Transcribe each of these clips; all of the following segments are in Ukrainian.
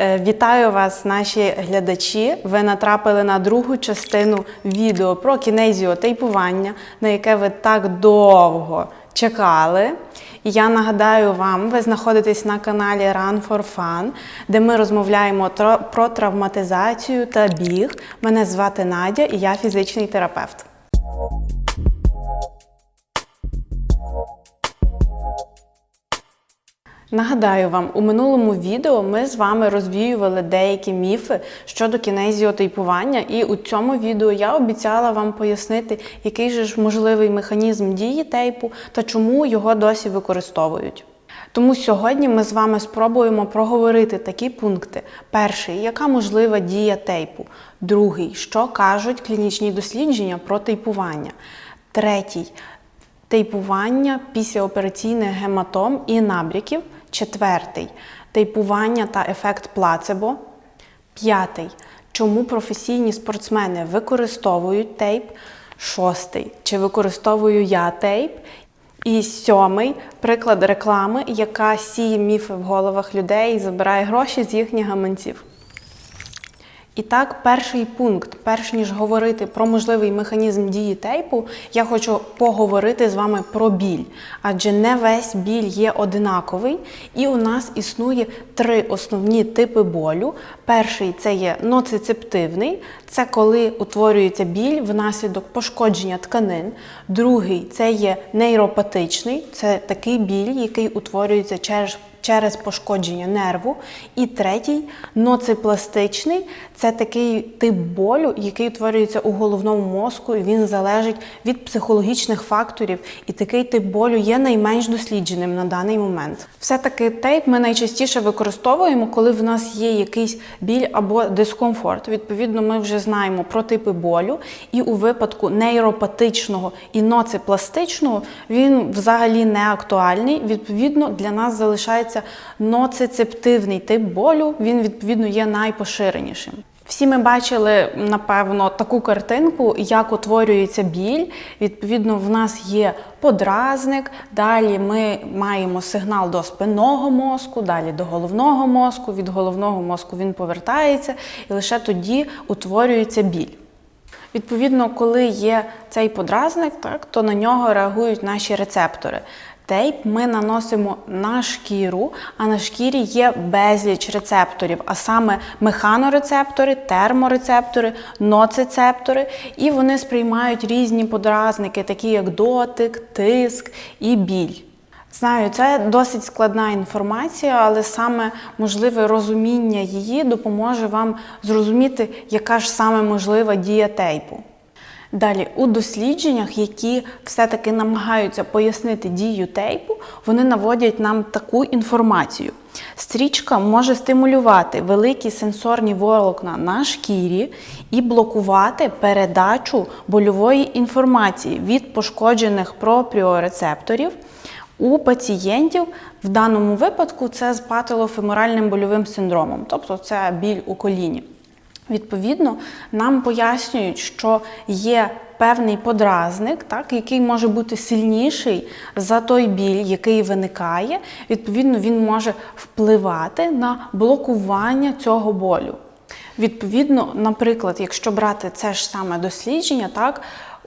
Е, Вітаю вас, наші глядачі. Ви натрапили на другу частину відео про кінезіотейпування, на яке ви так довго чекали. І я нагадаю вам, ви знаходитесь на каналі Run for Fun, де ми розмовляємо про травматизацію та біг. Мене звати Надя і я фізичний терапевт. Нагадаю вам, у минулому відео ми з вами розвіювали деякі міфи щодо кінезіотейпування, і у цьому відео я обіцяла вам пояснити, який же ж можливий механізм дії тейпу та чому його досі використовують. Тому сьогодні ми з вами спробуємо проговорити такі пункти: перший, яка можлива дія тейпу, другий, що кажуть клінічні дослідження про тейпування, третій тейпування післяопераційних гематом і набряків. Четвертий тейпування та ефект плацебо. П'ятий. Чому професійні спортсмени використовують тейп? Шостий. Чи використовую я тейп? І сьомий приклад реклами, яка сіє міфи в головах людей і забирає гроші з їхніх гаманців. І так, перший пункт, перш ніж говорити про можливий механізм дії тейпу, я хочу поговорити з вами про біль. Адже не весь біль є одинаковий, і у нас існує три основні типи болю. Перший це є ноцицептивний, це коли утворюється біль внаслідок пошкодження тканин. Другий це є нейропатичний, це такий біль, який утворюється через через пошкодження нерву. І третій ноципластичний це такий тип болю, який утворюється у головному мозку, і він залежить від психологічних факторів. І такий тип болю є найменш дослідженим на даний момент. Все-таки тейп ми найчастіше використовуємо, коли в нас є якийсь біль або дискомфорт. Відповідно, ми вже знаємо про типи болю, і у випадку нейропатичного і ноципластичного він взагалі не актуальний. Відповідно, для нас залишається ноцицептивний тип болю. Він відповідно є найпоширенішим. Всі ми бачили, напевно, таку картинку, як утворюється біль. Відповідно, в нас є подразник, далі ми маємо сигнал до спинного мозку, далі до головного мозку. Від головного мозку він повертається, і лише тоді утворюється біль. Відповідно, коли є цей подразник, так, то на нього реагують наші рецептори. Тейп ми наносимо на шкіру, а на шкірі є безліч рецепторів, а саме механорецептори, терморецептори, ноцицептори, і вони сприймають різні подразники, такі як дотик, тиск і біль. Знаю, це досить складна інформація, але саме можливе розуміння її допоможе вам зрозуміти, яка ж саме можлива дія тейпу. Далі, у дослідженнях, які все-таки намагаються пояснити дію тейпу, вони наводять нам таку інформацію. Стрічка може стимулювати великі сенсорні волокна на шкірі і блокувати передачу больової інформації від пошкоджених пропріорецепторів у пацієнтів. В даному випадку це з пателофеморальним больовим синдромом, тобто це біль у коліні. Відповідно, нам пояснюють, що є певний подразник, так, який може бути сильніший за той біль, який виникає. Відповідно, він може впливати на блокування цього болю. Відповідно, наприклад, якщо брати це ж саме дослідження, так.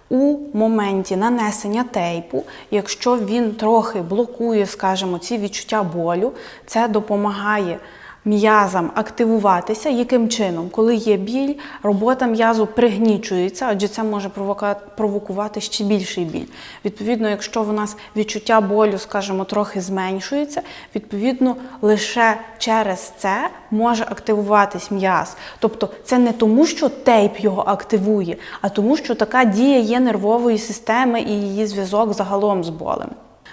У моменті нанесення тейпу, якщо він трохи блокує, скажімо, ці відчуття болю, це допомагає м'язам активуватися. Яким чином? Коли є біль, робота м'язу пригнічується, адже це може провокувати ще більший біль. Відповідно, якщо в нас відчуття болю, скажімо, трохи зменшується, відповідно, лише через це може активуватись м'яз. Тобто це не тому, що тейп його активує, а тому, що така дія є нервової системи і її зв'язок загалом з болем.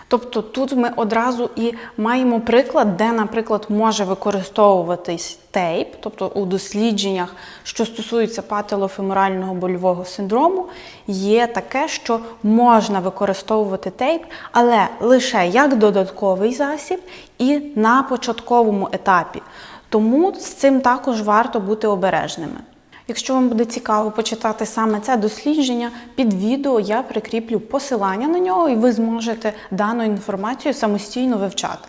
Тобто тут ми одразу і маємо приклад, де, наприклад, може використовуватись тейп, тобто у дослідженнях, що стосується пателофеморального больового синдрому, є таке, що можна використовувати тейп, але лише як додатковий засіб і на початковому етапі. Тому з цим також варто бути обережними. Якщо вам буде цікаво почитати саме це дослідження, під відео я прикріплю посилання на нього, і ви зможете дану інформацію самостійно вивчати.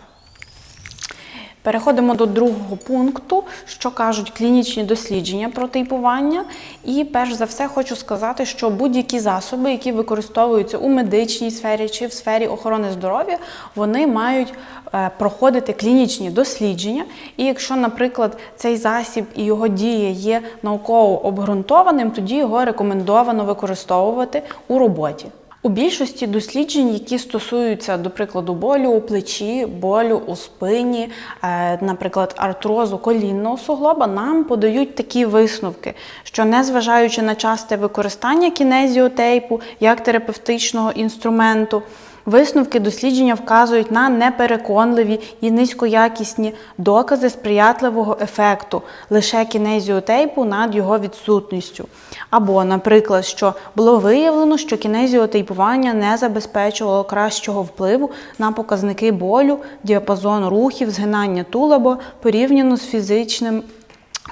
Переходимо до другого пункту, що кажуть клінічні дослідження про тейпування. І перш за все хочу сказати, що будь-які засоби, які використовуються у медичній сфері чи в сфері охорони здоров'я, вони мають е, проходити клінічні дослідження. І якщо, наприклад, цей засіб і його дія є науково обґрунтованим, тоді його рекомендовано використовувати у роботі. У більшості досліджень, які стосуються, до прикладу, болю у плечі, болю у спині, е, наприклад, артрозу колінного суглоба, нам подають такі висновки, що незважаючи на часте використання кінезіотейпу як терапевтичного інструменту, Висновки дослідження вказують на непереконливі і низькоякісні докази сприятливого ефекту лише кінезіотейпу над його відсутністю. Або, наприклад, що було виявлено, що кінезіотейпування не забезпечувало кращого впливу на показники болю, діапазон рухів, згинання тулаба порівняно з фізичним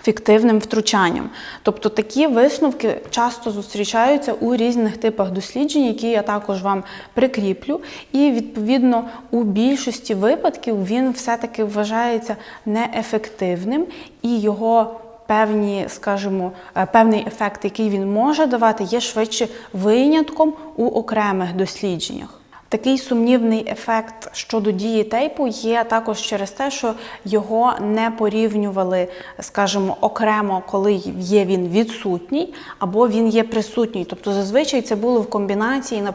фіктивним втручанням. Тобто такі висновки часто зустрічаються у різних типах досліджень, які я також вам прикріплю. І відповідно у більшості випадків він все-таки вважається неефективним і його. Певні, скажімо, е, певний ефект, який він може давати, є швидше винятком у окремих дослідженнях. Такий сумнівний ефект щодо дії тейпу є також через те, що його не порівнювали, скажімо, окремо, коли є він відсутній, або він є присутній. Тобто зазвичай це було в комбінації на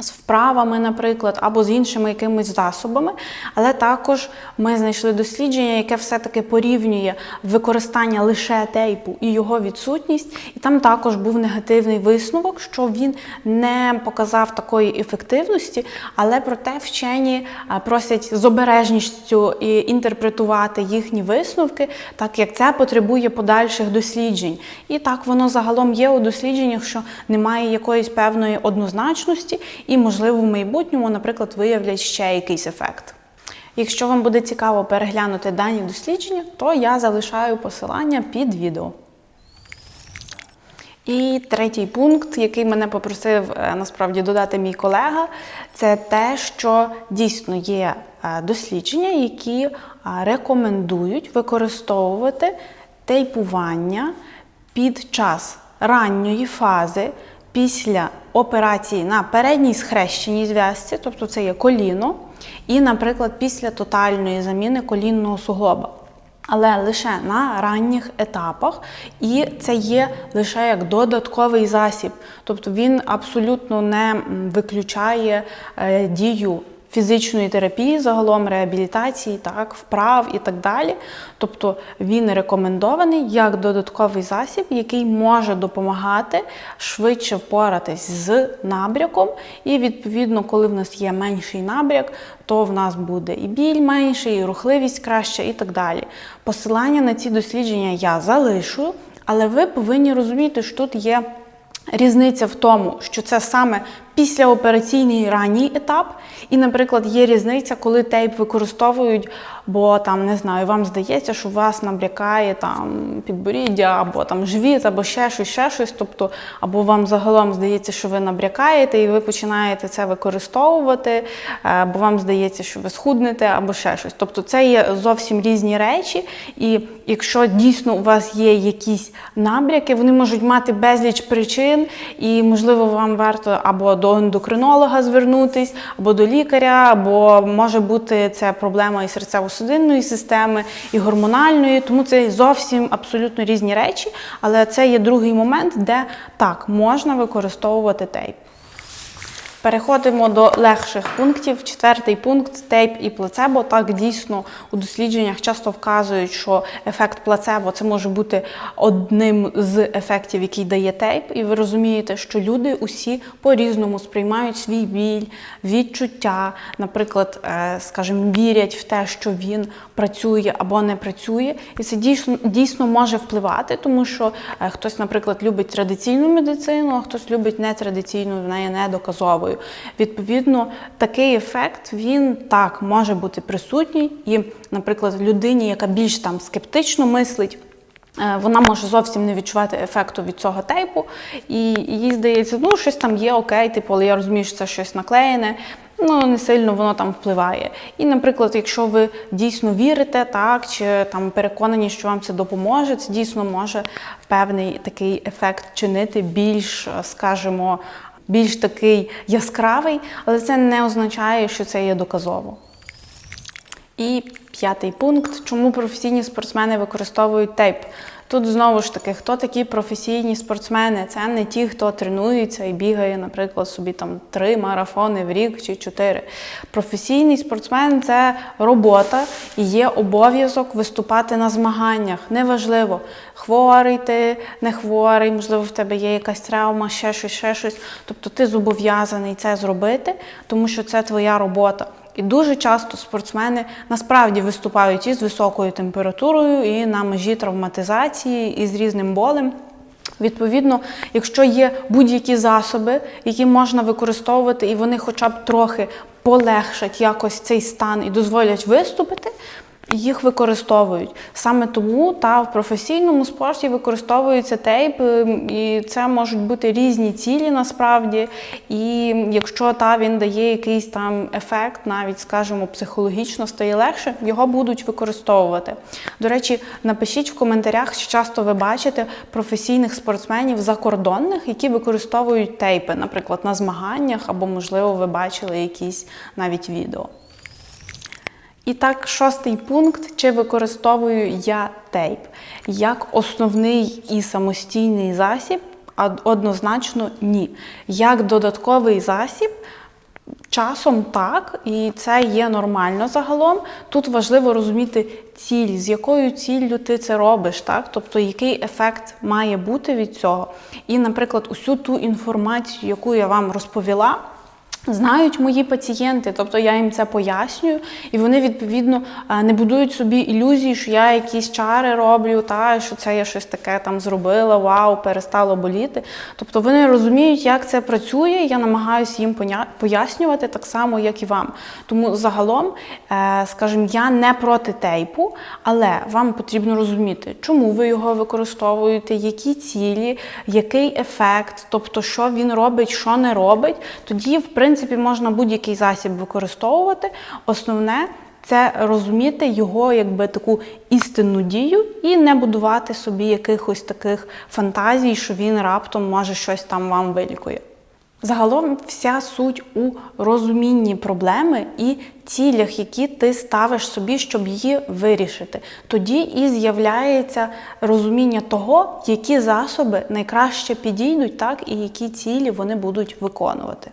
з вправами, наприклад, або з іншими якимись засобами, але також ми знайшли дослідження, яке все-таки порівнює використання лише тейпу і його відсутність. І там також був негативний висновок, що він не показав такої ефективності, але проте вчені просять з обережністю інтерпретувати їхні висновки, так як це потребує подальших досліджень. І так воно загалом є у дослідженнях, що немає якоїсь певної однозначності і, можливо, в майбутньому, наприклад, виявлять ще якийсь ефект. Якщо вам буде цікаво переглянути дані дослідження, то я залишаю посилання під відео. І третій пункт, який мене попросив е, насправді додати мій колега, це те, що дійсно є е, дослідження, які е, рекомендують використовувати тейпування під час ранньої фази після операції на передній схрещеній зв'язці, тобто це є коліно, і, наприклад, після тотальної заміни колінного суглоба. Але лише на ранніх етапах, і це є лише як додатковий засіб, тобто він абсолютно не виключає е, дію фізичної терапії, загалом реабілітації, так, вправ і так далі. Тобто він рекомендований як додатковий засіб, який може допомагати швидше впоратись з набряком. І, відповідно, коли в нас є менший набряк, то в нас буде і біль менший, і рухливість краща, і так далі. Посилання на ці дослідження я залишу, але ви повинні розуміти, що тут є. Різниця в тому, що це саме післяопераційний ранній етап, і, наприклад, є різниця, коли тейп використовують, бо там не знаю, вам здається, що вас набрякає там підборіддя, або там живіт, або ще щось, ще щось. Тобто, або вам загалом здається, що ви набрякаєте, і ви починаєте це використовувати, або вам здається, що ви схуднете, або ще щось. Тобто, це є зовсім різні речі, і якщо дійсно у вас є якісь набряки, вони можуть мати безліч причин, і можливо вам варто або до ендокринолога звернутись, або до лікаря, або може бути це проблема і серцево-судинної системи, і гормональної, тому це зовсім абсолютно різні речі. Але це є другий момент, де так можна використовувати тейп. Переходимо до легших пунктів. Четвертий пункт тейп і плацебо. Так дійсно у дослідженнях часто вказують, що ефект плацебо це може бути одним з ефектів, який дає тейп. І ви розумієте, що люди усі по-різному сприймають свій біль, відчуття, наприклад, е, скажімо, вірять в те, що він працює або не працює. І це дійсно дійсно може впливати, тому що е, хтось, наприклад, любить традиційну медицину, а хтось любить нетрадиційну, в неї не недоказовою собою. Відповідно, такий ефект він так може бути присутній, і, наприклад, людині, яка більш там скептично мислить. Е, Вона може зовсім не відчувати ефекту від цього тейпу, і їй здається, ну щось там є окей, типу, але я розумію, що це щось наклеєне. Ну, не сильно воно там впливає. І, наприклад, якщо ви дійсно вірите, так, чи там переконані, що вам це допоможе, це дійсно може певний такий ефект чинити більш, е, скажімо, більш такий яскравий, але це не означає, що це є доказово. І п'ятий пункт, чому професійні спортсмени використовують тейп. Тут знову ж таки, хто такі професійні спортсмени? Це не ті, хто тренується і бігає, наприклад, собі там три марафони в рік чи чотири. Професійний спортсмен це робота і є обов'язок виступати на змаганнях. Неважливо, хворий ти, не хворий, можливо, в тебе є якась травма, ще щось, ще щось. Тобто ти зобов'язаний це зробити, тому що це твоя робота. І дуже часто спортсмени насправді виступають із високою температурою, і на межі травматизації, і з різним болем. Відповідно, якщо є будь-які засоби, які можна використовувати, і вони хоча б трохи полегшать якось цей стан і дозволять виступити, їх використовують. Саме тому та в професійному спорті використовується тейп, е, і це можуть бути різні цілі насправді. І якщо та він дає якийсь там ефект, навіть скажімо, психологічно стає легше, його будуть використовувати. До речі, напишіть в коментарях, чи часто ви бачите професійних спортсменів закордонних, які використовують тейпи, наприклад, на змаганнях, або, можливо, ви бачили якісь навіть відео. І так, шостий пункт: чи використовую я тейп як основний і самостійний засіб? Однозначно ні. Як додатковий засіб. Часом так, і це є нормально загалом. Тут важливо розуміти ціль, з якою ціллю ти це робиш, так? тобто який ефект має бути від цього. І, наприклад, усю ту інформацію, яку я вам розповіла. Знають мої пацієнти, тобто я їм це пояснюю, і вони відповідно не будують собі ілюзії, що я якісь чари роблю, та що це я щось таке там зробила, вау, перестало боліти. Тобто вони розуміють, як це працює. Я намагаюся їм пояснювати так само, як і вам. Тому загалом, е, скажімо, я не проти тейпу, але вам потрібно розуміти, чому ви його використовуєте, які цілі, який ефект, тобто що він робить, що не робить. Тоді, в принципі, принципі, можна будь-який засіб використовувати. Основне це розуміти його якби таку істинну дію і не будувати собі якихось таких фантазій, що він раптом може щось там вам вилікує. Загалом, вся суть у розумінні проблеми і цілях, які ти ставиш собі, щоб її вирішити. Тоді і з'являється розуміння того, які засоби найкраще підійдуть, так і які цілі вони будуть виконувати.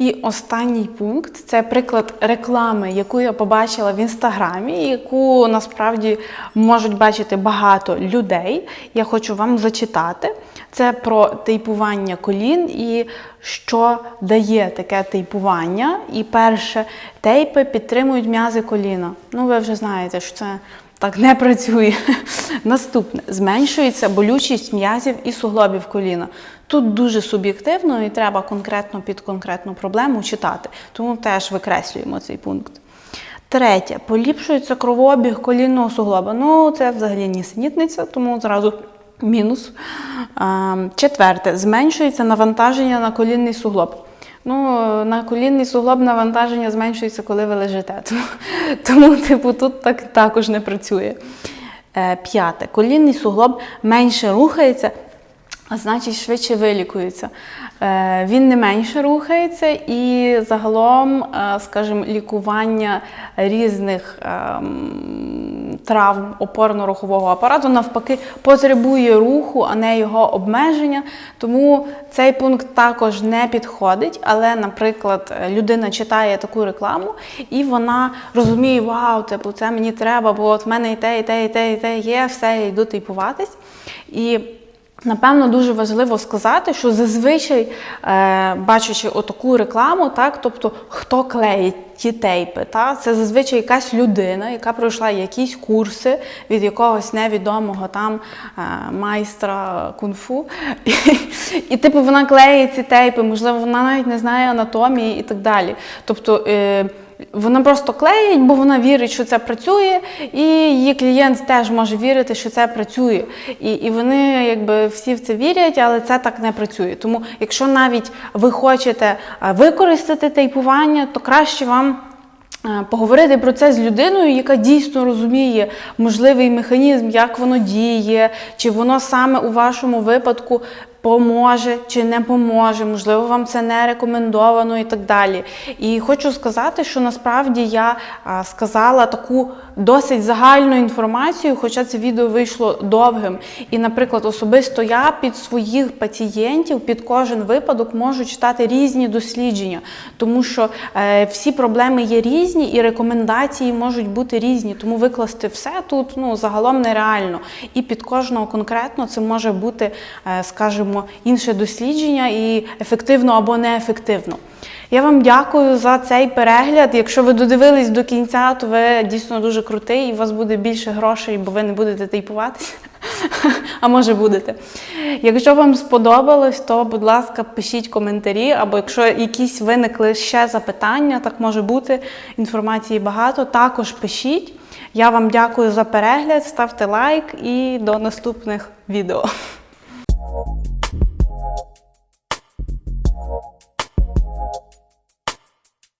І останній пункт це приклад реклами, яку я побачила в інстаграмі, яку насправді можуть бачити багато людей. Я хочу вам зачитати. Це про тейпування колін і що дає таке тейпування. І перше, тейпи підтримують м'язи коліна. Ну, ви вже знаєте, що це так не працює. Наступне зменшується болючість м'язів і суглобів коліна. Тут дуже суб'єктивно і треба конкретно під конкретну проблему читати, тому теж викреслюємо цей пункт. Третє, поліпшується кровообіг колінного суглоба. Ну, це взагалі нісенітниця, тому зразу мінус. Четверте, зменшується навантаження на колінний суглоб. Ну, на колінний суглоб навантаження зменшується, коли ви лежите. Тому, тому типу, тут так також не працює. Е, п'яте. Колінний суглоб менше рухається, а значить швидше вилікується. Е, він не менше рухається і загалом, е, скажімо, лікування різних ем, травм опорно-рухового апарату навпаки потребує руху, а не його обмеження. Тому цей пункт також не підходить. Але, наприклад, людина читає таку рекламу і вона розуміє, вау, типу, це мені треба, бо от в мене і те, і те, і те, і те є, все, я йду типуватись. І Напевно, дуже важливо сказати, що зазвичай, е, бачачи отаку рекламу, так, тобто хто клеїть ті тейпи, так, це зазвичай якась людина, яка пройшла якісь курси від якогось невідомого там е, майстра кунг-фу. І, і, типу, вона клеїть ці тейпи, можливо, вона навіть не знає анатомії і так далі. Тобто, е, вона просто клеїть, бо вона вірить, що це працює, і її клієнт теж може вірити, що це працює. І, і вони якби всі в це вірять, але це так не працює. Тому, якщо навіть ви хочете е, використати тейпування, то краще вам. Е, Поговорити про це з людиною, яка дійсно розуміє можливий механізм, як воно діє, чи воно саме у вашому випадку поможе чи не поможе, можливо, вам це не рекомендовано і так далі. І хочу сказати, що насправді я сказала таку досить загальну інформацію, хоча це відео вийшло довгим. І, наприклад, особисто я під своїх пацієнтів, під кожен випадок можу читати різні дослідження, тому що е, всі проблеми є різні і рекомендації можуть бути різні. Тому викласти все тут ну, загалом нереально. І під кожного конкретно це може бути, е, скажімо, інше дослідження і ефективно або неефективно. Я вам дякую за цей перегляд. Якщо ви додивились до кінця, то ви дійсно дуже крутий і у вас буде більше грошей, бо ви не будете тейпуватися. А може будете. Якщо вам сподобалось, то, будь ласка, пишіть коментарі, або якщо якісь виникли ще запитання, так може бути, інформації багато, також пишіть. Я вам дякую за перегляд, ставте лайк і до наступних відео.